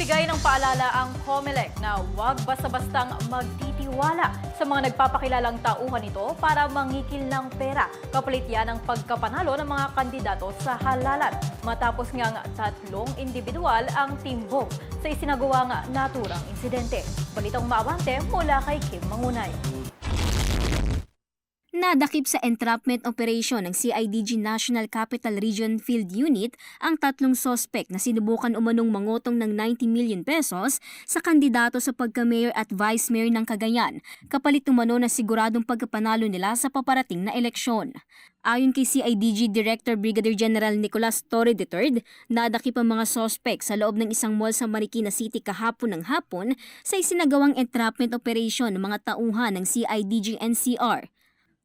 Nagbigay ng paalala ang COMELEC na huwag basta-bastang magtitiwala sa mga nagpapakilalang tauhan nito para mangikil ng pera. Kapalit yan ang pagkapanalo ng mga kandidato sa halalan. Matapos ngang tatlong individual ang timbog sa isinagawang naturang insidente. Balitang maabante mula kay Kim Mangunay. Nadakip sa entrapment operation ng CIDG National Capital Region Field Unit ang tatlong sospek na sinubukan umanong mangotong ng 90 million pesos sa kandidato sa pagka-mayor at vice-mayor ng Cagayan, kapalit umano na siguradong pagkapanalo nila sa paparating na eleksyon. Ayon kay CIDG Director Brigadier General Nicolas Torre III, nadakip ang mga sospek sa loob ng isang mall sa Marikina City kahapon ng hapon sa isinagawang entrapment operation ng mga tauhan ng CIDG NCR.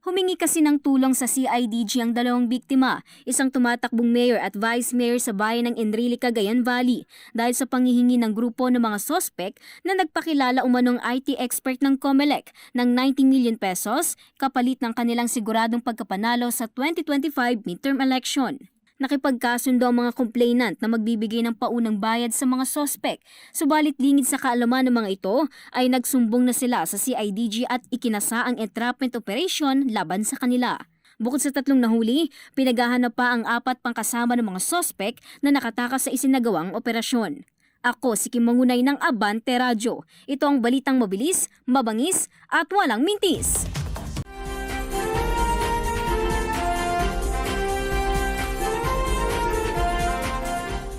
Humingi kasi ng tulong sa CIDG ang dalawang biktima, isang tumatakbong mayor at vice mayor sa bayan ng Enrile, Cagayan Valley, dahil sa pangihingi ng grupo ng mga sospek na nagpakilala umanong IT expert ng COMELEC ng 90 million pesos kapalit ng kanilang siguradong pagkapanalo sa 2025 midterm election. Nakipagkasundo ang mga complainant na magbibigay ng paunang bayad sa mga sospek. Subalit lingid sa kaalaman ng mga ito ay nagsumbong na sila sa CIDG at ikinasa ang entrapment operation laban sa kanila. Bukod sa tatlong nahuli, pinaghahanap pa ang apat pang kasama ng mga sospek na nakatakas sa isinagawang operasyon. Ako si Kim Mangunay ng Abante Radyo. Ito ang balitang mabilis, mabangis at walang mintis.